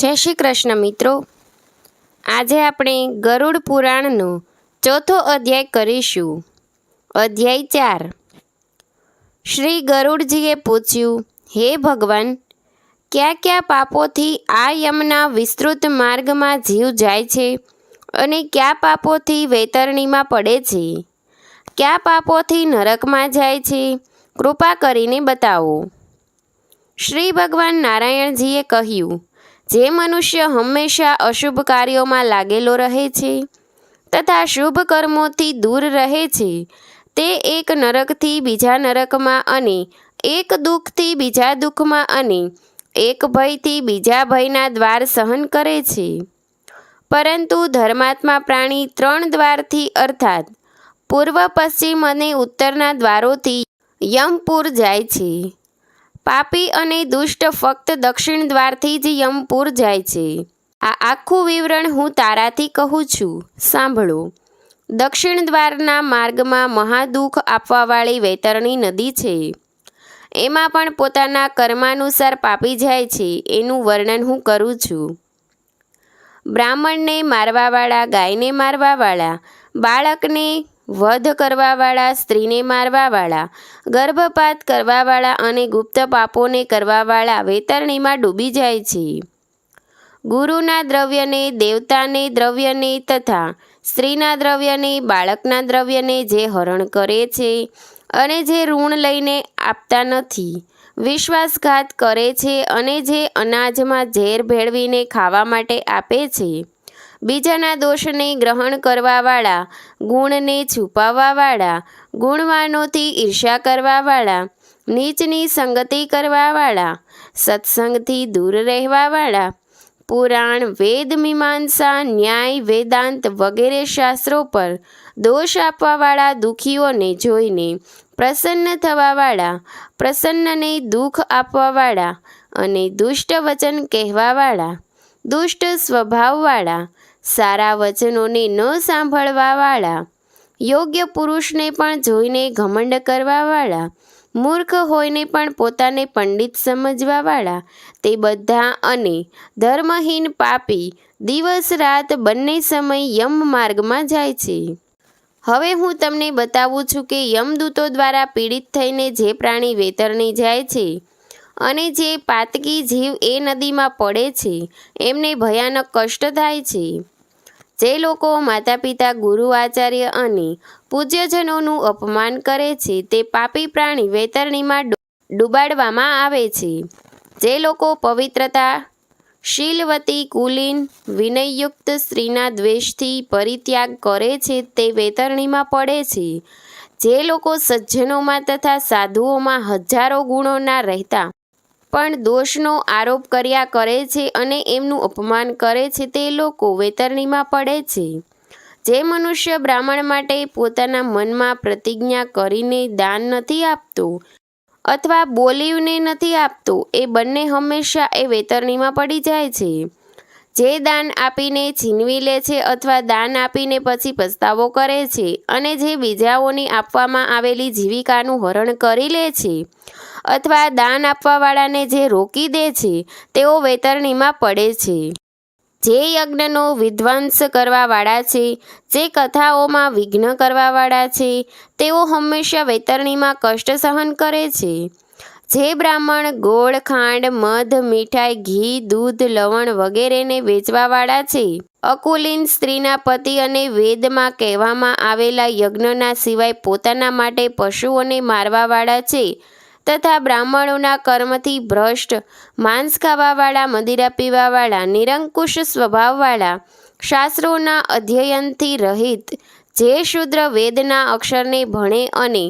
જય શ્રી કૃષ્ણ મિત્રો. આજે આપણે ગરુડ પુરાણનો ચોથો અધ્યાય કરીશું. અધ્યાય ચાર. શ્રી ગરુડજીએ પૂછ્યું, હે ભગવાન, કયા કયા પાપોથી આ યમના વિસ્તૃત માર્ગમાં જીવ જાય છે અને કયા પાપોથી વૈતરણીમાં પડે છે? કયા પાપોથી નરકમાં જાય છે? કૃપા કરીને બતાવો. શ્રી ભગવાન નારાયણજીએ કહ્યું જે મનુષ્ય હંમેશા અશુભ કાર્યોમાં લાગેલો રહે છે તથા શુભ કર્મોથી દૂર રહે છે, તે એક નરકથી બીજા નરકમાં અને એક દુઃખથી બીજા દુઃખમાં અને એક ભયથી બીજા ભયના દ્વાર સહન કરે છે. પરંતુ ધર્માત્મા પ્રાણી ત્રણ દ્વારથી અર્થાત પૂર્વ, પશ્ચિમ અને ઉત્તરના દ્વારોથી યમપુર જાય છે. પાપી અને દુષ્ટ ફક્ત દક્ષિણ દ્વારથી જ યમપુર જાય છે. આ આખું વિવરણ હું તારાથી કહું છું. સાંભળો. દક્ષિણ દ્વારના માર્ગમાં મહાદુઃખ આપવાવાળી વૈતરણી નદી છે. એમાં પણ પોતાના કર્માનુસાર પાપી જાય છે. એનું વર્ણન હું કરું છું. બ્રાહ્મણને મારવાવાળા, ગાયને મારવાવાળા, બાળકને વધ કરવાવાળા, સ્ત્રીને મારવાવાળા, ગર્ભપાત કરવાવાળા અને ગુપ્ત પાપોને કરવાવાળા વેતરણીમાં ડૂબી જાય છે. ગુરુના દ્રવ્યને, દેવતાને દ્રવ્યને તથા સ્ત્રીના દ્રવ્યને, બાળકના દ્રવ્યને જે હરણ કરે છે અને જે ઋણ લઈને આપતા નથી, વિશ્વાસઘાત કરે છે અને જે અનાજમાં ઝેર ભેળવીને ખાવા માટે આપે છે. બીજાના દોષને ગ્રહણ કરવાવાળા, ગુણને છુપાવવાવાળા, ગુણવાનોથી ઈર્ષા કરવાવાળા, નીચની સંગતિ કરવાવાળા, સત્સંગથી દૂર રહેવાવાળા, પુરાણ, વેદ, મીમાંસા, ન્યાય, વેદાંત વગેરે શાસ્ત્રો પર દોષ આપવાવાળા દુઃખીઓને જોઈને પ્રસન્ન થવાવાળા, પ્રસન્નને દુઃખ આપવાવાળા અને દુષ્ટ વચન કહેવાવાળા, દુષ્ટ સ્વભાવવાળા સારા વચનોને ન સાંભળવાવાળા, યોગ્ય પુરુષને પણ જોઈને ઘમંડ કરવાવાળા, મૂર્ખ હોઈને પણ પોતાને પંડિત સમજવાવાળા, તે બધા અને ધર્મહીન પાપી દિવસ રાત બંને સમય યમ માર્ગમાં જાય છે. હવે હું તમને બતાવું છું કે યમદૂતો દ્વારા પીડિત થઈને જે પ્રાણી વેતરણી જાય છે અને જે પાતકી જીવ એ નદીમાં પડે છે, એમને ભયાનક કષ્ટ થાય છે. જે લોકો માતા પિતા ગુરુ, આચાર્ય અને પૂજ્યજનોનું અપમાન કરે છે, તે પાપી પ્રાણી વેતરણીમાં ડૂબાડવામાં આવે છે. જે લોકો પવિત્રતા, શીલવતી, કુલીન, વિનયયુક્ત સ્ત્રીના દ્વેષથી પરિત્યાગ કરે છે, તે વેતરણીમાં પડે છે. જે લોકો સજ્જનોમાં તથા સાધુઓમાં હજારો ગુણોના રહેતા પણ દોષનો આરોપ કર્યા કરે છે અને એમનું અપમાન કરે છે તે લોકો વેતરણીમાં પડે છે. જે મનુષ્ય બ્રાહ્મણ માટે પોતાના મનમાં પ્રતિજ્ઞા કરીને દાન નથી આપતો અથવા બોલીને નથી આપતો, એ બંને હંમેશા એ વેતરણીમાં પડી જાય છે. જે દાન આપીને છીનવી લે છે અથવા દાન આપીને પછી પસ્તાવો કરે છે અને જે બીજાઓને આપવામાં આવેલી જીવિકાનું હરણ કરી લે છે અથવા દાન આપવાવાળાને જે રોકી દે છે, તેઓ વેતરણીમાં પડે છે. જે યજ્ઞનો વિધ્વંસ કરવાવાળા છે, જે કથાઓમાં વિઘ્ન કરવાવાળા છે, તેઓ હંમેશા વેતરણીમાં કષ્ટ સહન કરે છે. જે બ્રાહ્મણ ગોળ, ખાંડ, મધ, મીઠાઈ, ઘી, દૂધ, લવણ વગેરેને વેચવાવાળા છે. અકુલીન સ્ત્રીના પતિ અને વેદમાં કહેવામાં આવેલા યજ્ઞના સિવાય પોતાના માટે પશુઓને મારવાવાળા છે. તથા બ્રાહ્મણોના કર્મથી ભ્રષ્ટ, માંસ ખાવાવાળા, મદિરા પીવાવાળા, નિરંકુશ સ્વભાવવાળા, શાસ્ત્રોના અધ્યયનથી રહિત, જે શુદ્ર વેદના અક્ષરને ભણે અને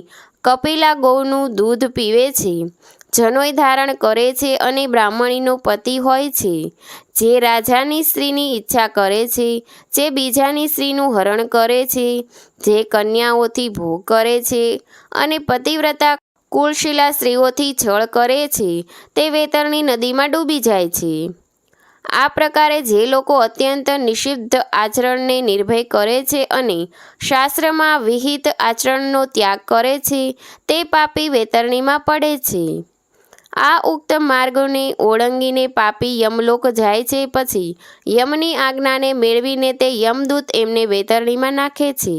કપિલા ગૌનું દૂધ પીવે છે જનોય ધારણ કરે છે અને બ્રાહ્મણીનો પતિ હોય છે, જે રાજાની સ્ત્રીની ઈચ્છા કરે છે, જે બીજાની સ્ત્રીનું હરણ કરે છે, જે કન્યાઓથી ભોગ કરે છે અને પતિવ્રતા કુળશીલા સ્ત્રીઓથી છળ કરે છે, તે વેતરની નદીમાં ડૂબી જાય છે. આ પ્રકારે જે લોકો અત્યંત નિષિદ્ધ આચરણને નિર્ભય કરે છે અને શાસ્ત્રમાં વિહિત આચરણનો ત્યાગ કરે છે, તે પાપી વેતરણીમાં પડે છે. આ ઉક્ત માર્ગોને ઓળંગીને પાપી યમલોક જાય છે, પછી યમની આજ્ઞાને મેળવીને તે યમદૂત એમને વેતરણીમાં નાખે છે.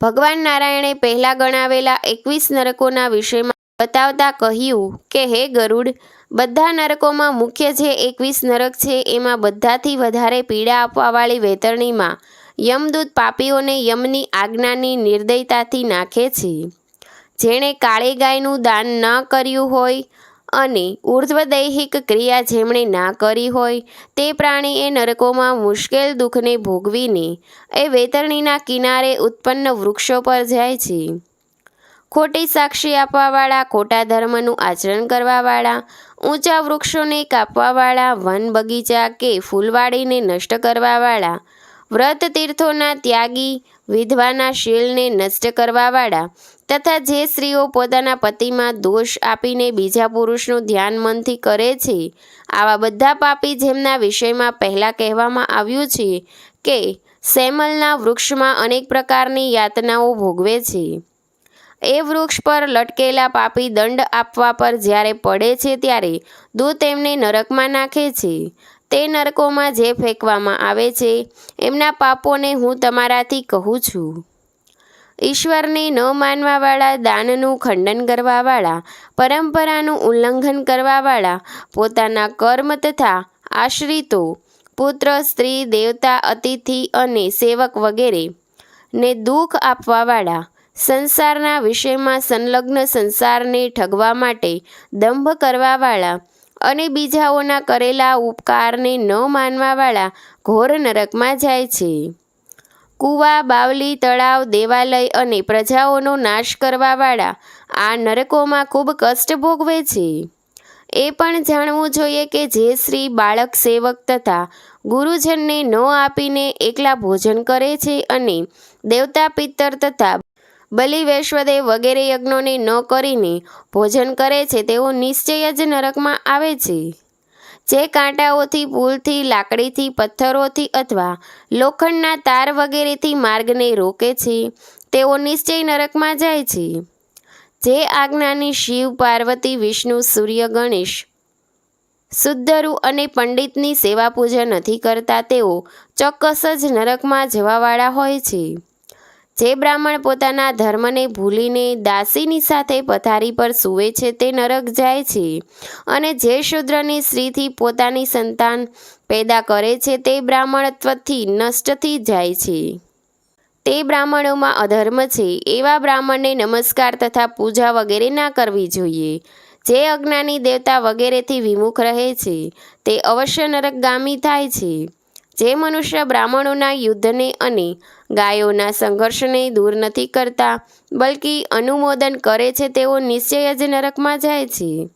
ભગવાન નારાયણે પહેલાં ગણાવેલા એકવીસ નરકોના વિષયમાં બતાવતા કહ્યું કે, હે ગરુડ, બધા નરકોમાં મુખ્ય જે એકવીસ નરક છે, એમાં બધાથી વધારે પીડા આપવાવાળી વેતરણીમાં યમદૂત પાપીઓને યમની આજ્ઞાની નિર્દયતાથી નાખે છે. જેણે કાળી ગાયનું દાન ન કર્યું હોય અને ઉર્ધ્વદૈહિક ક્રિયા જેમણે ના કરી હોય, તે પ્રાણી એ નરકોમાં મુશ્કેલ દુઃખને ભોગવીને એ વેતરણીના કિનારે ઉત્પન્ન વૃક્ષો પર જાય છે. ખોટી સાક્ષી આપવાવાળા, ખોટા ધર્મનું આચરણ કરવાવાળા, ઊંચા વૃક્ષોને કાપવાવાળા, વન બગીચા કે ફૂલવાડીને નષ્ટ કરવાવાળા, વ્રત તીર્થોના ત્યાગી, વિધવાના શીલને નષ્ટ કરવાવાળા તથા જે સ્ત્રીઓ પોતાના પતિમાં દોષ આપીને બીજા પુરુષનું ધ્યાન મનથી કરે છે, આવા બધા પાપી જેમના વિષયમાં પહેલાં કહેવામાં આવ્યું છે કે સેમલના વૃક્ષમાં અનેક પ્રકારની યાતનાઓ ભોગવે છે. એ વૃક્ષ પર લટકેલા પાપી દંડ આપવા પર જ્યારે પડે છે ત્યારે દૂત એમને નરકમાં નાખે છે. તે નરકોમાં જે ફેંકવામાં આવે છે, એમના પાપોને હું તમારાથી કહું છું. ઈશ્વરને ન માનવાવાળા, દાનનું ખંડન કરવાવાળા, પરંપરાનું ઉલ્લંઘન કરવાવાળા, પોતાના કર્મ તથા આશ્રિતો, પુત્ર, સ્ત્રી, દેવતા, અતિથિ અને સેવક વગેરે ને દુઃખ આપવાવાળા સંસારના વિષયમાં સંલગ્ન સંસારને ઠગવા માટે દંભ કરવાવાળા અને બીજાઓના કરેલા ઉપકારને ન માનવાવાળા ઘોર નરકમાં જાય છે. કૂવા, બાવલી, તળાવ, દેવાલય અને પ્રજાઓનો નાશ કરવાવાળા આ નરકોમાં ખૂબ કષ્ટ ભોગવે છે. એ પણ જાણવું જોઈએ કે જે શ્રી બાળક સેવક તથા ગુરુજનને ન આપીને એકલા ભોજન કરે છે અને દેવતા પિત્તર તથા બલિ વૈશ્વદેવ વગેરે યજ્ઞોને ન કરીને ભોજન કરે છે, તેઓ નિશ્ચય જ નરકમાં આવે છે. જે કાંટાઓથી, પુલથી, લાકડીથી, પથ્થરોથી અથવા લોખંડના તાર વગેરેથી માર્ગને રોકે છે, તેઓ નિશ્ચય નરકમાં જાય છે. જે આજ્ઞાની શિવ, પાર્વતી, વિષ્ણુ, સૂર્ય, ગણેશ, શુદ્ધરુ અને પંડિતની સેવા પૂજા નથી કરતા તેઓ ચોક્કસ જ નરકમાં જવાવાળા હોય છે. જે બ્રાહ્મણ પોતાના ધર્મને ભૂલીને દાસીની સાથે પથારી પર સૂવે છે તે નરક જાય છે. અને જે શુદ્રની સ્ત્રીથી પોતાની સંતાન પેદા કરે છે તે બ્રાહ્મણત્વથી નષ્ટથી જાય છે. તે બ્રાહ્મણોમાં અધર્મ છે, એવા બ્રાહ્મણને નમસ્કાર તથા પૂજા વગેરે ના કરવી જોઈએ. જે અજ્ઞાની દેવતા વગેરેથી વિમુખ રહે છે, તે અવશ્ય નરકગામી થાય છે. જે મનુષ્ય બ્રાહ્મણોના યુદ્ધને અને ગાયોના સંઘર્ષને દૂર નથી કરતા, બલકી અનુમોદન કરે છે તેઓ નિશ્ચય જ નરકમાં જાય છે.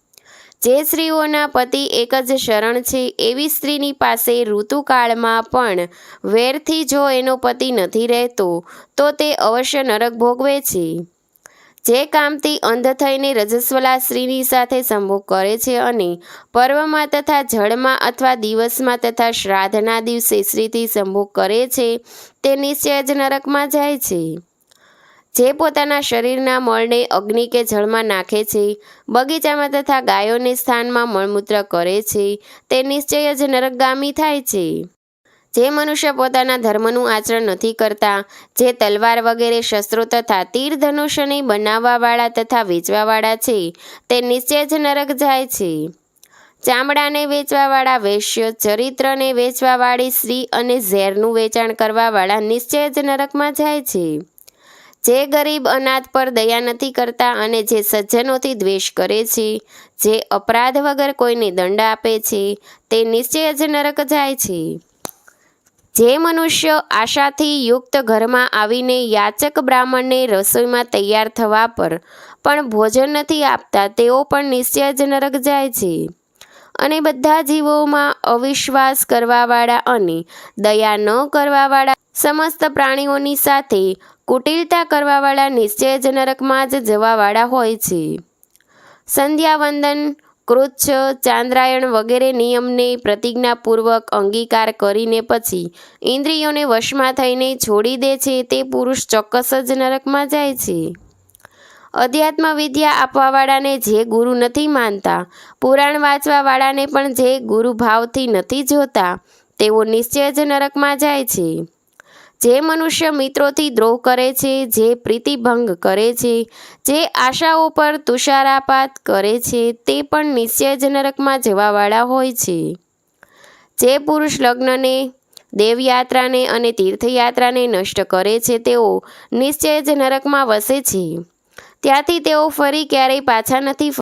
જે સ્ત્રીઓના પતિ એક જ શરણ છે, એવી સ્ત્રીની પાસે ઋતુકાળમાં પણ વેરથી જો એનો પતિ નથી રહેતો, તો તે અવશ્ય નરક ભોગવે છે. જે કામથી અંધ થઈને રજસ્વલા સ્ત્રીની સાથે સંભોગ કરે છે અને પર્વમાં તથા જળમાં અથવા દિવસમાં તથા શ્રાદ્ધના દિવસે સ્ત્રીથી સંભોગ કરે છે, તે નિશ્ચય જ નરકમાં જાય છે. જે પોતાના શરીરના મળને અગ્નિ કે જળમાં નાખે છે, બગીચામાં તથા ગાયોને સ્થાનમાં મળમૂત્ર કરે છે, તે નિશ્ચય જ નરકગામી થાય છે. જે મનુષ્ય પોતાના ધર્મનું આચરણ નથી કરતા, જે તલવાર વગેરે શસ્ત્રો તથા તીર ધનુષ્યને બનાવવાવાળા તથા વેચવાવાળા છે, તે નિશ્ચય જ નરક જાય છે. ચામડાને વેચવાવાળા વૈશ્ય, ચરિત્રને વેચવાવાળી સ્ત્રી અને ઝેરનું વેચાણ કરવાવાળા નિશ્ચય જ નરકમાં જાય છે. જે ગરીબ અનાથ પર દયા નથી કરતા અને જે સજ્જનોથી દ્વેષ કરે છે, જે અપરાધ વગર કોઈને દંડ આપે છે, તે નિશ્ચય જ નરક જાય છે. જે મનુષ્ય આશાથી યુક્ત ઘરમાં આવીને યાચક બ્રાહ્મણને રસોઈમાં તૈયાર થવા પર પણ ભોજન નથી આપતા, તેઓ પણ નિશ્ચય જ નરક જાય છે. અને બધા જીવોમાં અવિશ્વાસ કરવાવાળા અને દયા ન કરવાવાળા સમસ્ત પ્રાણીઓની સાથે કુટિલતા કરવાવાળા નિશ્ચય જ નરકમાં જ જવાવાળા હોય છે. સંધ્યાવંદન કૃચ્છ, ચાંદ્રાયણ વગેરે નિયમને પ્રતિજ્ઞાપૂર્વક અંગીકાર કરીને પછી ઇન્દ્રિયોને વશમાં થઈને છોડી દે છે તે પુરુષ ચોક્કસ જ નરકમાં જાય છે. અધ્યાત્મ વિદ્યા આપવાવાળાને જે ગુરુ નથી માનતા, પુરાણ વાંચવાવાળાને પણ જે ગુરુ ભાવથી નથી જોતા, તેઓ નિશ્ચય જ નરકમાં જાય છે. જે મનુષ્ય મિત્રોથી દ્રોહ કરે છે, જે પ્રીતિભંગ કરે છે, જે આશાઓ પર તુષારાપાત કરે છે, તે પણ નિશ્ચય જ નરકમાં જવાવાળા હોય છે. જે પુરુષ લગ્નને, દેવયાત્રાને અને તીર્થયાત્રાને નષ્ટ કરે છે, તેઓ નિશ્ચય જ નરકમાં વસે છે. ત્યાંથી તેઓ ફરી ક્યારેય પાછા નથી